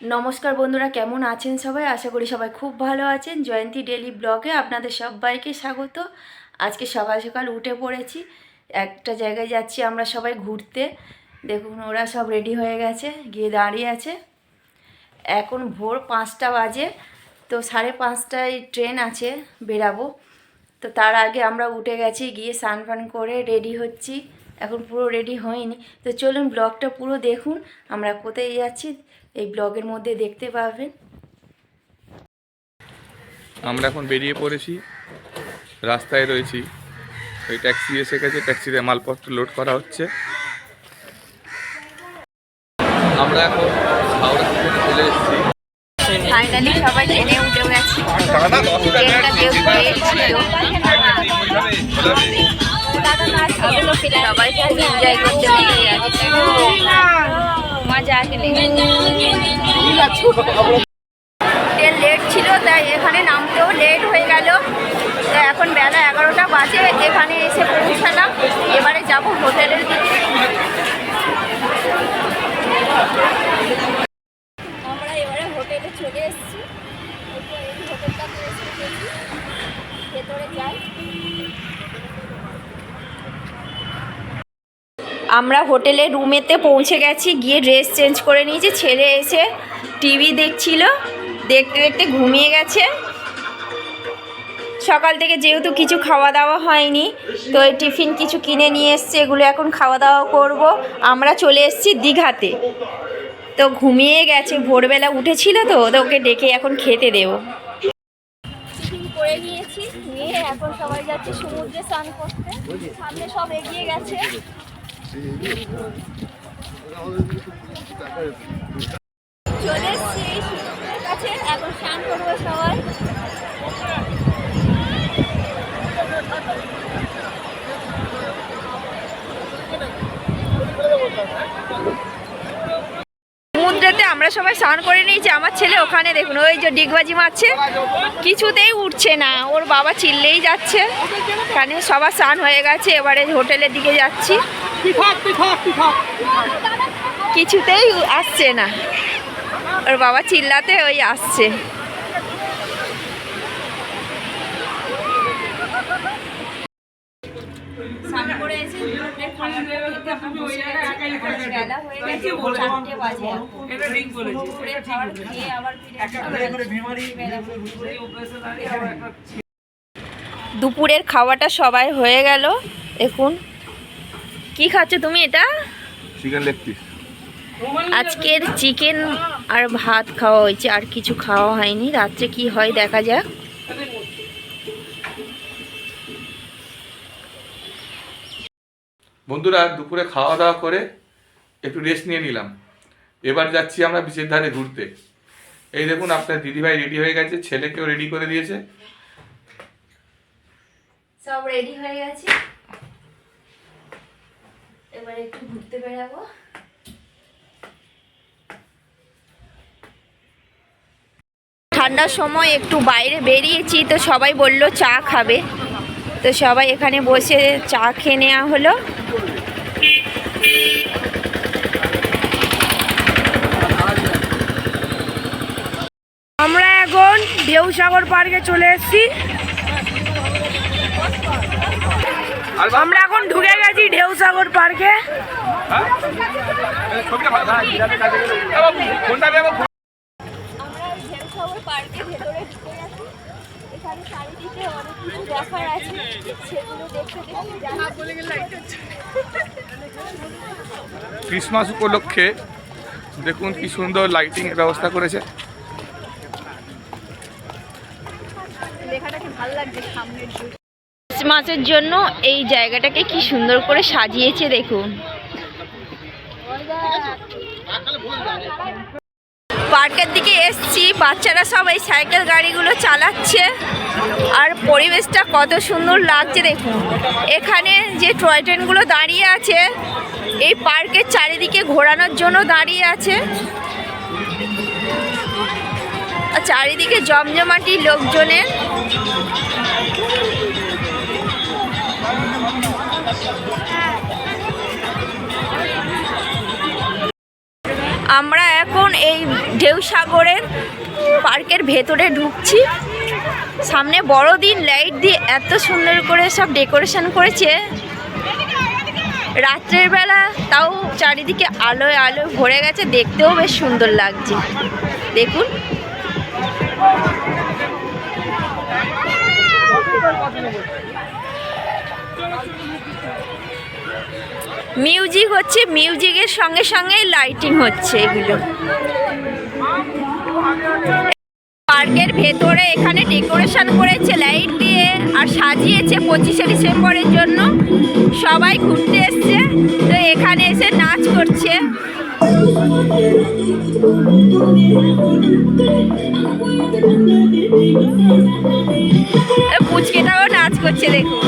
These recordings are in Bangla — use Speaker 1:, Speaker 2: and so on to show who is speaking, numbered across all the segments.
Speaker 1: নমস্কার বন্ধুরা, কেমন আছেন সবাই? আশা করি সবাই খুব ভালো আছেন। জয়ন্তী ডেলি ব্লগে আপনাদের সবাইকে স্বাগত। আজকে সকাল সকাল উঠে পড়েছি। একটা জায়গায় যাচ্ছি আমরা সবাই ঘুরতে। দেখুন, ওরা সব রেডি হয়ে গেছে, গিয়ে দাঁড়িয়ে আছে। এখন ভোর পাঁচটা বাজে, তো সাড়ে পাঁচটায় ট্রেন আছে বেরাবো। তো তার আগে আমরা উঠে গেছি, গিয়ে স্নান ফান করে রেডি হচ্ছি। এখন পুরো রেডি হয়নি। তো চলুন ব্লগটা পুরো দেখুন। আমরা কোথায় যাচ্ছি? এই ব্লগের মধ্যে দেখতে পাবেন।
Speaker 2: আমরা এখন বেরিয়ে পড়েছি। রাস্তায় রয়েছি। ওই ট্যাক্সি এসে গেছে। ট্যাক্সিতে মালপত্র লোড করা হচ্ছে। আমরা এখন হাওড়া থেকে চলে এসেছি।
Speaker 1: ফাইনালি সবাই ট্রেনে উঠে গেছি। ট্রেনটা যেহেতু লেট ছিল সবাই খুব এনজয় করতে পেরে ট্রেন লেট ছিল, তাই এখানে নামতেও লেট হয়ে গেল। তো এখন বেলা এগারোটা বাজে, এখানে এসে পৌঁছালাম। এবারে যাব হোটেলের দিকে। আমরা এবারে হোটেলে চলে এসেছি। ভেতরে যাই। আমরা হোটেলে রুমেতে পৌঁছে গেছি, গিয়ে ড্রেস চেঞ্জ করে নিয়েছি। ছেলে এসে টিভি দেখছিল, দেখতে দেখতে ঘুমিয়ে গেছে। সকাল থেকে যেহেতু কিছু খাওয়া দাওয়া হয়নি, তো এই টিফিন কিছু কিনে নিয়ে এসছে, এগুলো এখন খাওয়া দাওয়া করব। আমরা চলে এসেছি দীঘাতে। তো ঘুমিয়ে গেছে, ভোরবেলা উঠেছিল তো তো ওকে ডেকে এখন খেতে দেব। করে নিয়েছি, নিয়ে এখন সবাই যাচ্ছে সমুদ্রে স্নান করতে। সামনে সব এগিয়ে গেছে। চলে সমুদ্রেতে আমরা সবাই স্নান করে নিয়েছি। আমার ছেলে ওখানে দেখুন, ওই যে ডিগবাজি মারছে। কিছুতেই উঠছে না। ওর বাবা চিল্লেই যাচ্ছে। এখানে সবার স্নান হয়ে গেছে। এবারে হোটেলের দিকে যাচ্ছি। কিছুতেই আসছে না। ওর বাবা চিল্লাতে ওই আসছে। দুপুরের এখন। খাওয়াটা সবাই হয়ে গেল। দেখুন। কি খাচ্ছ তুমি এটা?
Speaker 2: চিকেন লেগ পিস
Speaker 1: আজকের চিকেন আর ভাত খাওয়া হয়েছে আর কিছু খাওয়া হয়নি। রাত্রে কি হয় দেখা যাক।
Speaker 2: বন্ধুরা দুপুরে খাওয়া দাওয়া করে একটু রেস্ট নিয়ে নিলাম। এবার যাচ্ছি আমরা বিচের ধারে ঘুরতে। এই দেখুন আপনার দিদিভাই রেডি হয়ে গেছে ছেলেকেও রেডি করে দিয়েছে।
Speaker 1: সব রেডি হয়ে গেছে। এবার একটু ঘুরতে বেরাবো ঠান্ডার সময় একটু বাইরে বেরিয়েছি, তো সবাই বলল চা খাবে। তো সবাই এখানে বসে চা খেয়ে নেওয়া হলো।
Speaker 3: আমরা এখন ঢেউসাগর পার্কে চলে এসেছি। আমরা এখন ঢুকে গেছি ঢেউসাগর পার্কে।
Speaker 1: আমরা ঢেউসাগর পার্কের ভেতরে ঢুকে গেছি। এখানে চারিদিকে অনেক কিছু দেখার আছে। সেগুলো দেখতে দেখতে
Speaker 2: ক্রিসমাস উপলক্ষে দেখুন কি সুন্দর লাইটিং এর ব্যবস্থা করেছে।
Speaker 1: লেখাটাকে ভালো লাগছে সামনের ক্রিসমাসের জন্য এই জায়গাটাকে কি সুন্দর করে সাজিয়েছে দেখুন। পার্কের দিকে এসছি, বাচ্চারা সব এই সাইকেল গাড়িগুলো চালাচ্ছে আর পরিবেশটা কত সুন্দর লাগছে দেখুন। এখানে যে টয় ট্রেনগুলো দাঁড়িয়ে আছে, এই পার্কের চারিদিকে ঘোরানোর জন্য দাঁড়িয়ে আছে। চারিদিকে জমজমাটি লোকজনের। আমরা এখন এই ঢেউ সাগরের পার্কের ভেতরে ঢুকছি। সামনে বড়দিন লাইট দিয়ে এত সুন্দর করে সব ডেকোরেশন করেছে। রাত্রের বেলা তাও চারিদিকে আলোয় আলোয় ভরে গেছে, দেখতেও বেশ সুন্দর লাগছে। দেখুন। মিউজিক হচ্ছে, মিউজিকের সঙ্গে সঙ্গে লাইটিং হচ্ছে এগুলো। পার্কের ভেতরে এখানে ডেকোরেশন করেছে লাইট দিয়ে আর সাজিয়েছে পঁচিশে ডিসেম্বরের জন্য। সবাই ঘুরতে এসছে, তো এখানে এসে নাচ করছে। পুচকেটাও নাচ করছে, দেখুন।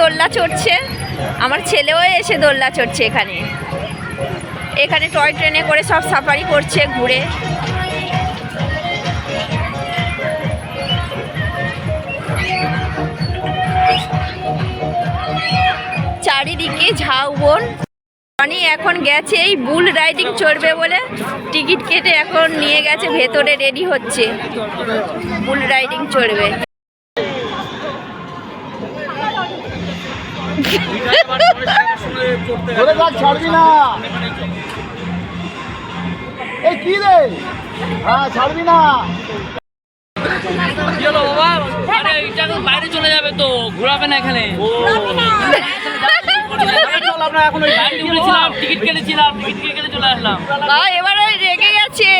Speaker 1: দোলনা চড়ছে। আমার ছেলেও এসে দোলনা চড়ছে এখানে। এখানে টয় ট্রেনে করে সব সাফারি করছে, ঘুরে। চারিদিকে ঝাউবন। অনি এখন গেছে এই বুল রাইডিং চড়বে বলে। টিকিট কেটে এখন নিয়ে গেছে, ভেতরে রেডি হচ্ছে। বুল রাইডিং চড়বে।
Speaker 4: বাইরে চলে যাবে তো ঘোরাবে না এখানে টিকিট কেটেছিলাম টিকিট কেটে চলে
Speaker 1: এবারে রেগে গেছে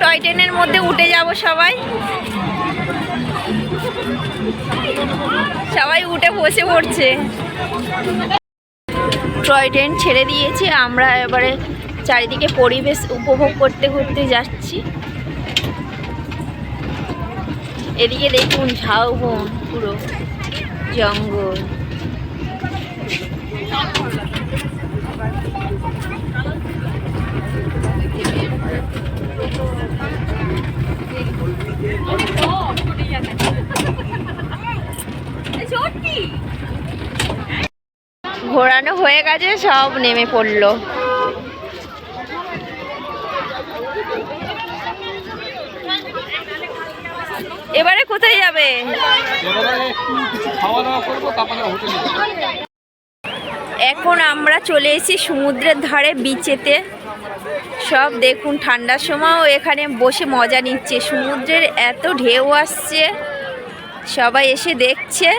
Speaker 1: টয় ট্রেনের মধ্যে উঠে যাব সবাই। সবাই উঠে বসে পড়ছে। টয় ট্রেন ছেড়ে দিয়েছে, আমরা এবারে চারিদিকে পরিবেশ উপভোগ করতে করতে যাচ্ছি। এদিকে দেখুন ঝাউবন পুরো জঙ্গল। ঘোরানো হয়ে গেছে, সব নেমে পড়ল। এবারে কোথায় যাবে? এখন আমরা চলে এসেছি সমুদ্রের ধারে বিচেতে সব দেখুন, ঠান্ডার সময়ও এখানে বসে মজা নিচ্ছে। সমুদ্রের এত ঢেউ আসছে, সবাই এসে দেখছে।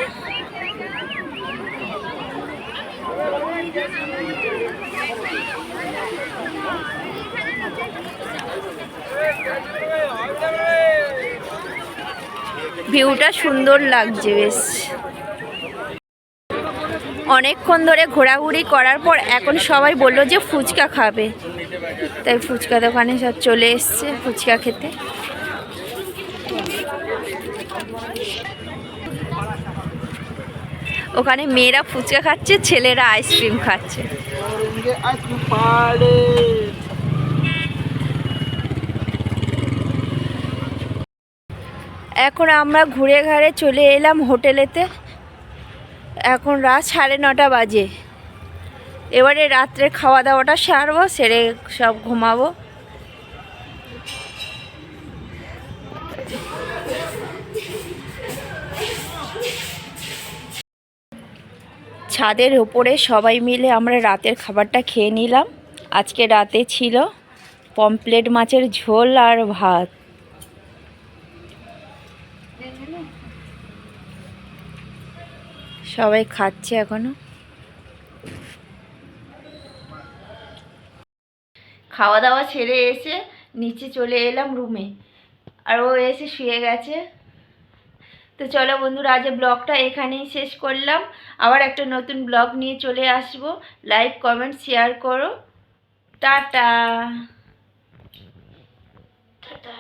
Speaker 1: ভিউটা সুন্দর লাগছে বেশ। অনেকক্ষণ ধরে ঘোরাঘুরি করার পর এখন সবাই বলল যে ফুচকা খাবে। তাই ফুচকা দোকানে সব চলে এসছে ফুচকা খেতে। ওখানে মেয়েরা ফুচকা খাচ্ছে, ছেলেরা আইসক্রিম খাচ্ছে। এখন আমরা ঘুরে ঘাড়ে চলে এলাম হোটেলেতে। এখন রাত সাড়ে নটা বাজে। এবারে রাত্রে খাওয়া দাওয়াটা সারবো, সেরে সব ঘুমাবো। ছাদের ওপরে সবাই মিলে আমরা রাতের খাবারটা খেয়ে নিলাম। আজকে রাতে ছিল পমপ্লেট মাছের ঝোল আর ভাত। সবাই খাচ্ছে এখনও। খাওয়া দাওয়া ছেড়ে এসে নিচে চলে এলাম রুমে আর ও এসে শুয়ে গেছে। তো চলো বন্ধুরা, আজ ব্লগটা এখানেই শেষ করলাম। আবার একটা নতুন ব্লগ নিয়ে চলে আসব। লাইক কমেন্ট শেয়ার করো। টাটা। টাটা।